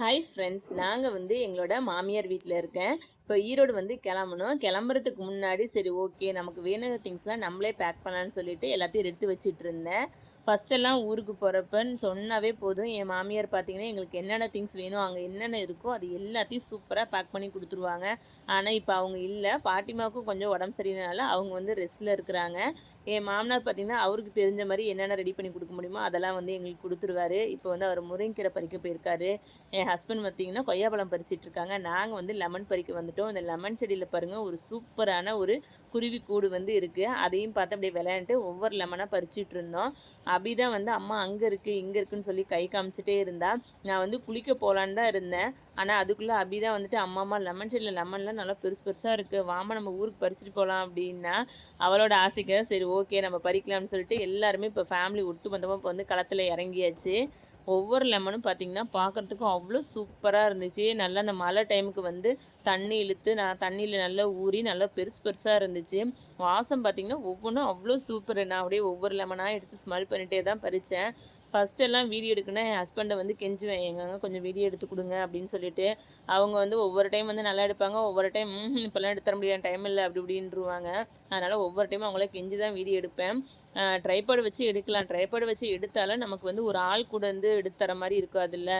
Hi friends நாங்கள் வந்து எங்களோட மாமியார் வீட்டில் இருக்கேன். இப்போ ஈரோடு வந்து கிளம்பணும். கிளம்புறதுக்கு முன்னாடி சரி ஓகே நமக்கு வேணுங்கிற திங்ஸ்லாம் நம்மளே பேக் பண்ணலான்னு சொல்லிட்டு எல்லாத்தையும் எடுத்து வச்சுட்டு இருந்தேன். ஃபஸ்ட்டெல்லாம் ஊருக்கு போகிறப்பன்னு சொன்னாவே போதும். என் மாமியார் பார்த்தீங்கன்னா எங்களுக்கு என்னென்ன திங்ஸ் வேணும் அங்கே என்னென்ன இருக்கோ அது எல்லாத்தையும் சூப்பராக பேக் பண்ணி கொடுத்துருவாங்க. ஆனால் இப்போ அவங்க இல்லை. பாட்டிமாவுக்கும் கொஞ்சம் உடம்பு சரியில்லைனால அவங்க வந்து ரெஸ்ட்டில் இருக்கிறாங்க. என் மாமனார் பார்த்தீங்கன்னா அவருக்கு தெரிஞ்ச மாதிரி என்னென்ன ரெடி பண்ணி கொடுக்க முடியுமோ அதெல்லாம் வந்து எங்களுக்கு கொடுத்துருவாரு. இப்போ வந்து அவர் முருங்கீரை பறிக்க போயிருக்காரு. என் ஹஸ்பண்ட் பார்த்தீங்கன்னா கொய்யாப்பழம் பறிச்சிட்டு இருக்காங்க. நாங்கள் வந்து லெமன் பறிக்க வந்துட்டோம். இந்த லெமன் செடியில் பாருங்கள் ஒரு சூப்பரான ஒரு குருவி கூடு வந்து இருக்குது அதையும் பார்த்து அப்படியே விளையாண்டு ஒவ்வொரு லெமனாக பறிச்சிட்டு இருந்தோம். அபிதான் வந்து அம்மா அங்கே இருக்குது இங்கே இருக்குன்னு சொல்லி கை காமிச்சிட்டே இருந்தா நான் வந்து குளிக்க போகலான்னு தான் இருந்தேன். ஆனால் அதுக்குள்ளே அபிதான் வந்துட்டு அம்மா அம்மா லெமன் செடியில் லெமன்லாம் நல்லா பெருசு பெருசாக இருக்குது வாமா நம்ம ஊருக்கு பறிச்சுட்டு போகலாம் அப்படின்னா அவளோட ஆசைக்கு சரி ஓகே நம்ம பறிக்கலாம்னு சொல்லிட்டு எல்லாருமே இப்போ ஃபேமிலி ஒட்டு மொத்தமாக இப்போ வந்து களத்தில் இறங்கியாச்சு. ஒவ்வொரு லெமனும் பார்த்திங்கன்னா பார்க்குறதுக்கும் அவ்வளோ சூப்பராக இருந்துச்சு. நல்லா அந்த மழை டைமுக்கு வந்து தண்ணி இழுத்து நான் தண்ணியில் நல்லா ஊறி நல்லா பெருசு பெருசாக இருந்துச்சு. வாசம் பார்த்திங்கன்னா ஒவ்வொன்றும் அவ்வளோ சூப்பர். நான் அப்படியே ஒவ்வொரு லெமனாக எடுத்து ஸ்மெல் பண்ணிகிட்டே தான் பறித்தேன் ஃபஸ்ட் எல்லாம் வீடியோ எடுக்கணும்னா என் ஹஸ்பண்டை வந்து கெஞ்சுவேன். எங்கங்க கொஞ்சம் வீடியோ எடுத்து கொடுங்க அப்படின்னு சொல்லிட்டு. அவங்க வந்து ஒவ்வொரு டைம் வந்து நல்லா எடுப்பாங்க. ஒவ்வொரு டைம் இப்போல்லாம் எடுத்து தர முடியாது. டைம் இல்லை. அப்படி இப்படின்ருவாங்க அதனால் ஒவ்வொரு டைமும் அவங்கள கெஞ்சி தான் வீடியோ எடுப்பேன் ட்ரைபாடு வச்சு எடுக்கலாம். ட்ரைபாடு வச்சு எடுத்தாலும் நமக்கு வந்து ஒரு ஆள் கூட வந்து எடுத்து தர மாதிரி இருக்காதுல்ல.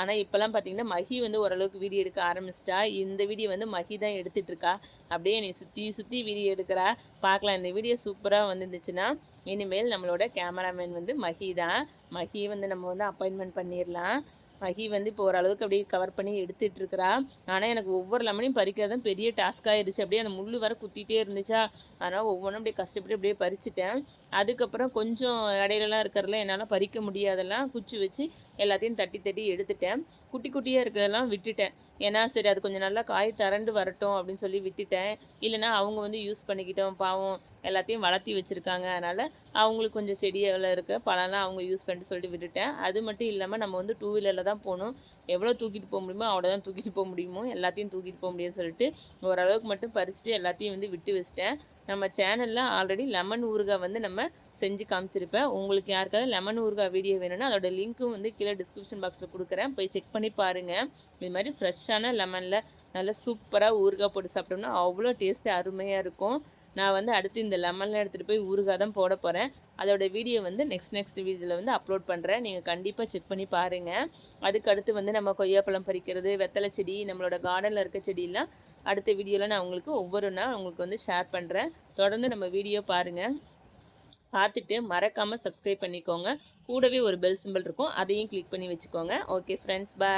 ஆனால் இப்போல்லாம் பார்த்தீங்கன்னா மஹி வந்து ஓரளவுக்கு வீடியோ எடுக்க ஆரம்பிச்சிட்டா. இந்த வீடியோ வந்து மஹி தான் எடுத்துகிட்ருக்கா அப்படியே என்னை சுற்றி சுற்றி வீடியோ எடுக்கிறா. பார்க்கலாம். இந்த வீடியோ சூப்பராக வந்துருந்துச்சுன்னா இனிமேல் நம்மளோட கேமராமேன் வந்து மஹி தான். மஹி வந்து நம்ம வந்து அப்பாயின்மெண்ட் பண்ணிடலாம் மஹி வந்து இப்போ ஓரளவுக்கு அப்படியே கவர் பண்ணி எடுத்துகிட்டு இருக்கிறா. ஆனால் எனக்கு ஒவ்வொரு லெமனையும் பறிக்கிறது தான் பெரிய டாஸ்க் ஆயிடுச்சு அப்படியே அந்த முள் வர குத்திட்டே இருந்துச்சா. அதனால் ஒவ்வொன்றும் அப்படியே கஷ்டப்பட்டு அப்படியே பறிச்சிட்டேன். அதுக்கப்புறம் கொஞ்சம் இடையிலலாம் இருக்கிறதுல என்னால் பறிக்க முடியாதெல்லாம் குச்சி வச்சு எல்லாத்தையும் தட்டி தட்டி எடுத்துட்டேன். குட்டி குட்டியாக இருக்கிறதெல்லாம் விட்டுட்டேன். ஏன்னா சரி அது கொஞ்சம் நல்லா காய் தரண்டு வரட்டும் அப்படின்னு சொல்லி விட்டுட்டேன். இல்லைனா அவங்க வந்து யூஸ் பண்ணிக்கிட்டோம். பாவம் எல்லாத்தையும் வளர்த்தி வச்சுருக்காங்க. அதனால் அவங்களுக்கு கொஞ்சம் செடியில் இருக்க பழம்லாம் அவங்க யூஸ் பண்ணிட்டு சொல்லிட்டு விட்டுட்டேன். அது மட்டும் இல்லாமல் நம்ம வந்து டூ வீலரில் தான் போகணும். எவ்வளோ தூக்கிட்டு போக முடியுமோ அவ்வளோ தான் தூக்கிட்டு போக முடியுமோ எல்லாத்தையும் தூக்கிட்டு போக முடியும்னு சொல்லிட்டு ஓரளவுக்கு மட்டும் பறிச்சுட்டு எல்லாத்தையும் வந்து விட்டு வச்சிட்டேன். நம்ம சேனலில் ஆல்ரெடி லெமன் ஊறுகாய் வந்து நம்ம செஞ்சு காமிச்சிருப்பேன். உங்களுக்கு யாருக்காவது லெமன் ஊறுகாய் வீடியோ வேணும்னா அதோட லிங்க்கும் வந்து கீழே டிஸ்கிரிப்ஷன் பாக்ஸில் கொடுக்குறேன். போய் செக் பண்ணி பாருங்கள் இது மாதிரி ஃப்ரெஷ்ஷான லெமனில் நல்லா சூப்பராக ஊறுகாய் போட்டு சாப்பிட்டோம்னா அவ்வளோ டேஸ்ட்டு அருமையாக இருக்கும். நான் வந்து அடுத்து இந்த லெமன்லாம் எடுத்துகிட்டு போய் ஊறுகாய் தான் போட போகிறேன் அதோடய வீடியோ வந்து நெக்ஸ்ட் நெக்ஸ்ட் வீடியோவில் வந்து அப்லோட் பண்ணுறேன் நீங்கள் கண்டிப்பாக செக் பண்ணி பாருங்கள் அதுக்கு அடுத்து வந்து நம்ம கொய்யாப்பழம் பறிக்கிறது வெத்தலை செடி நம்மளோட கார்டனில் இருக்க செடியெல்லாம் அடுத்த வீடியோவில் நான் உங்களுக்கு ஒவ்வொரு நாள் உங்களுக்கு வந்து ஷேர் பண்ணுறேன் தொடர்ந்து நம்ம வீடியோ பாருங்கள் பார்த்துட்டு மறக்காமல் சப்ஸ்கிரைப் பண்ணிக்கோங்க. கூடவே ஒரு பெல் சிம்பிள் இருக்கும். அதையும் கிளிக் பண்ணி வச்சுக்கோங்க. Okay friends bye